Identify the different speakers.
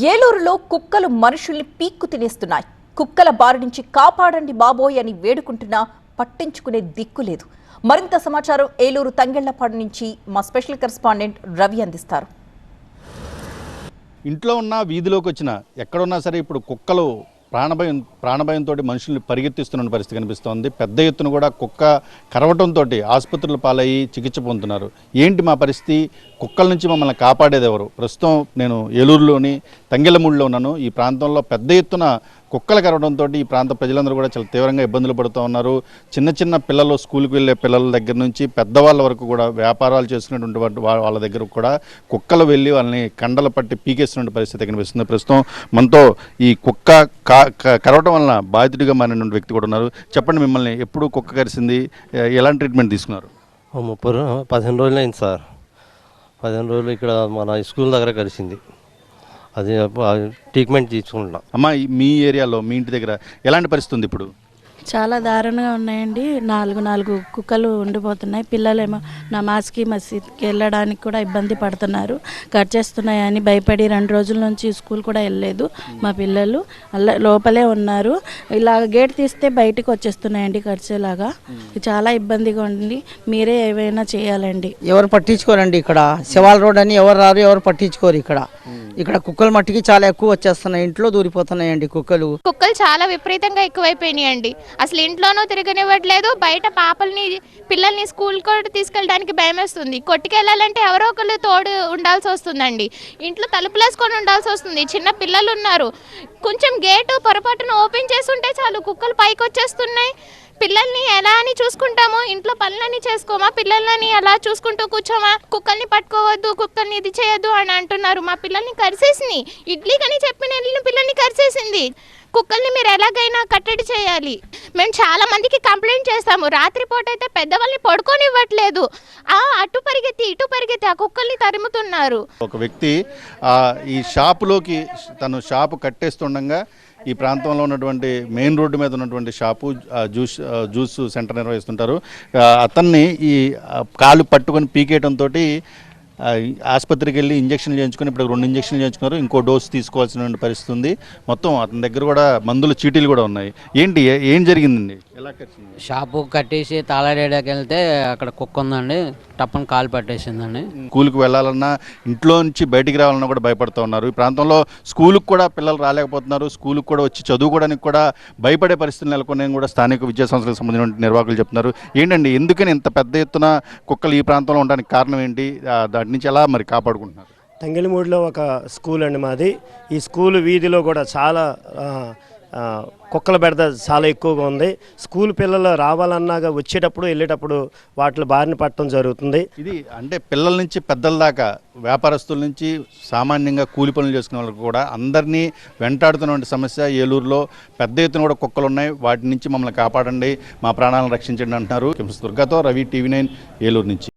Speaker 1: ఏలూరులో కుక్కలు మనుషుల్ని పీక్కు తినేస్తున్నాయి. కుక్కల బారి నుంచి కాపాడండి బాబోయ్ అని వేడుకుంటున్నా పట్టించుకునే దిక్కు లేదు. మరింత సమాచారం ఏలూరు తంగెళ్ళపాడు నుంచి మా స్పెషల్ కరెస్పాండెంట్ రవి అందిస్తారు.
Speaker 2: ఇంట్లో ఉన్న వీధిలోకి వచ్చిన ఎక్కడున్నా సరే ఇప్పుడు కుక్కలు ప్రాణభయం ప్రాణభయంతో మనుషుల్ని పరిగెత్తిస్తున్న పరిస్థితి కనిపిస్తోంది. పెద్ద ఎత్తున కూడా కుక్క కరవటంతో ఆసుపత్రుల పాలయ్యి చికిత్స పొందుతున్నారు. ఏంటి మా పరిస్థితి? కుక్కల నుంచి మమ్మల్ని కాపాడేది ఎవరు? ప్రస్తుతం నేను ఏలూరులోని తంగెలమూడిలో ఉన్నాను. ఈ ప్రాంతంలో పెద్ద ఎత్తున కుక్కలు కరవడంతో ఈ ప్రాంత ప్రజలందరూ కూడా చాలా తీవ్రంగా ఇబ్బందులు పడుతూ ఉన్నారు. చిన్న చిన్న పిల్లలు స్కూల్కి వెళ్ళే పిల్లల దగ్గర నుంచి పెద్దవాళ్ళ వరకు కూడా వ్యాపారాలు చేసుకునేటువంటి వాళ్ళ దగ్గర కూడా కుక్కలు వెళ్ళి వాళ్ళని కండలు పట్టి పీకేస్తున్న పరిస్థితి కనిపిస్తుంది. ప్రస్తుతం మనతో ఈ కుక్క కా- కరవటం వలన బాధితుడిగా మారినటువంటి వ్యక్తి కూడా ఉన్నారు. చెప్పండి మిమ్మల్ని ఎప్పుడు కుక్క కరిసింది ఎలాంటి ట్రీట్మెంట్ తీసుకున్నారు?
Speaker 3: ముప్పై పదిహేను రోజులు అయింది సార్. పదిహేను రోజులు ఇక్కడ మన స్కూల్ దగ్గర కలిసింది అది ట్రీట్మెంట్ తీసుకుంటున్నాం.
Speaker 2: అమ్మ ఈ- మీ ఏరియాలో మీ ఇంటి దగ్గర ఎలాంటి పరిస్థితి ఉంది ఇప్పుడు?
Speaker 4: చాలా దారుణంగా ఉన్నాయండి. నాలుగు నాలుగు కుక్కలు ఉండిపోతున్నాయి. పిల్లలేమో నమాజ్కి మసీద్కి వెళ్ళడానికి కూడా ఇబ్బంది పడుతున్నారు. కట్ చేస్తున్నాయని భయపడి రెండు రోజుల నుంచి స్కూల్ కూడా వెళ్ళలేదు మా పిల్లలు. అల్ల లోపలే ఉన్నారు. ఇలా గేట్ తీస్తే బయటకు వచ్చేస్తున్నాయండి కరిచేలాగా చాలా ఇబ్బందిగా ఉంది. మీరే ఏవైనా చేయాలండి.
Speaker 5: ఎవరు పట్టించుకోరండి ఇక్కడ. శివాల రోడ్ అని ఎవరు రారు ఎవరు పట్టించుకోరు ఇక్కడ. ఇక్కడ కుక్కలు మట్టికి చాలా ఎక్కువ వచ్చేస్తున్నాయి. ఇంట్లో దూరిపోతున్నాయండి కుక్కలు.
Speaker 6: కుక్కలు చాలా విపరీతంగా ఎక్కువైపోయినాయండి. అసలు ఇంట్లోనూ తిరగనివ్వట్లేదు బయట పాపల్ని పిల్లల్ని స్కూల్ కూడా తీసుకెళ్ళడానికి భయం వేస్తుంది కొట్టుకెళ్ళాలంటే ఎవరో ఒకళ్ళు తోడు ఉండాల్సి వస్తుందండి. ఇంట్లో తలుపులేసుకొని ఉండాల్సి వస్తుంది. చిన్న పిల్లలు ఉన్నారు కొంచెం గేటు పొరపాటున ఓపెన్ చేస్తుంటే చాలు కుక్కలు పైకి వచ్చేస్తున్నాయి పిల్లల్ని ఎలా అని చూసుకుంటాము? ఇంట్లో పనులని చేసుకోమా? పిల్లలని ఎలా చూసుకుంటూ కూర్చోమా? కుక్కల్ని పట్టుకోవద్దు కుక్కల్ని ఇది చేయొద్దు అని అంటున్నారు. మా పిల్లల్ని కరిసేసింది. ఇడ్లీ కని చెప్పిన పిల్లల్ని కరిసేసింది. కుక్కల్ని మీరు ఎలాగైనా కట్టడి చేయాలి. మేము చాలా మందికి కంప్లైంట్ చేస్తాము. రాత్రిపూట అయితే పెద్దవాళ్ళని పడుకోనివ్వట్లేదు. ఆ అటు పరిగెత్తి ఇటు పరిగెత్తి ఆ కుక్కల్ని తరుముతున్నారు.
Speaker 2: ఒక వ్యక్తి ఈ షాపులోకి తను షాపు కట్టేస్తుండగా ఈ ప్రాంతంలో ఉన్నటువంటి మెయిన్ రోడ్డు మీద ఉన్నటువంటి షాపు జ్యూస్ జ్యూస్ సెంటర్ నిర్వహిస్తుంటారు. అతన్ని ఈ కాలు పట్టుకొని పీకేయడంతో ఆసుపత్రికి వెళ్ళి ఇంజక్షన్లు చేయించుకుని ఇప్పుడు రెండు ఇంజక్షన్లు చేయించుకున్నారు. ఇంకో డోస్ తీసుకోవాల్సిన పరిస్థితి ఉంది. మొత్తం అతని దగ్గర కూడా మందుల చీటీలు కూడా ఉన్నాయి. ఏంటి ఏం జరిగిందండి?
Speaker 7: షాపు కట్టేసి తాళాడేడాకి వెళ్తే అక్కడ కుక్క ఉందండి. టప్పని కాలు పట్టేసిందండి.
Speaker 2: స్కూల్కి వెళ్ళాలన్నా ఇంట్లో నుంచి బయటికి రావాలన్నా కూడా భయపడుతూ ఉన్నారు. ఈ ప్రాంతంలో స్కూల్కి కూడా పిల్లలు రాలేకపోతున్నారు. స్కూల్కి కూడా వచ్చి చదువుకోవడానికి కూడా భయపడే పరిస్థితులు నెలకొన్నాయని కూడా స్థానిక విద్యా సంస్థలకు సంబంధించిన నిర్వాహకులు చెప్తున్నారు. ఏంటండి ఎందుకని ఇంత పెద్ద ఎత్తున కుక్కలు ఈ ప్రాంతంలో ఉండడానికి కారణం ఏంటి? దాటి నుంచి ఎలా మరి కాపాడుకుంటున్నారు?
Speaker 8: తంగిలిమూడిలో ఒక స్కూల్ అండి మాది. ఈ స్కూల్ వీధిలో కూడా చాలా కుక్కల బెడద చాలా ఎక్కువగా ఉంది. స్కూల్ పిల్లలు రావాలన్నాగా వచ్చేటప్పుడు వెళ్ళేటప్పుడు వాటిలో బారిన పట్టడం జరుగుతుంది.
Speaker 2: ఇది అంటే పిల్లల నుంచి పెద్దల దాకా వ్యాపారస్తుల నుంచి సామాన్యంగా కూలి పనులు చేసుకునే వాళ్ళకి కూడా అందరినీ వెంటాడుతున్నటువంటి సమస్య ఏలూరులో. పెద్ద ఎత్తున కూడా కుక్కలు ఉన్నాయి. వాటి నుంచి మమ్మల్ని కాపాడండి. మా ప్రాణాలను రక్షించండి అంటున్నారు. దుర్గాతో రవి టీవీ నైన్ ఏలూరు నుంచి.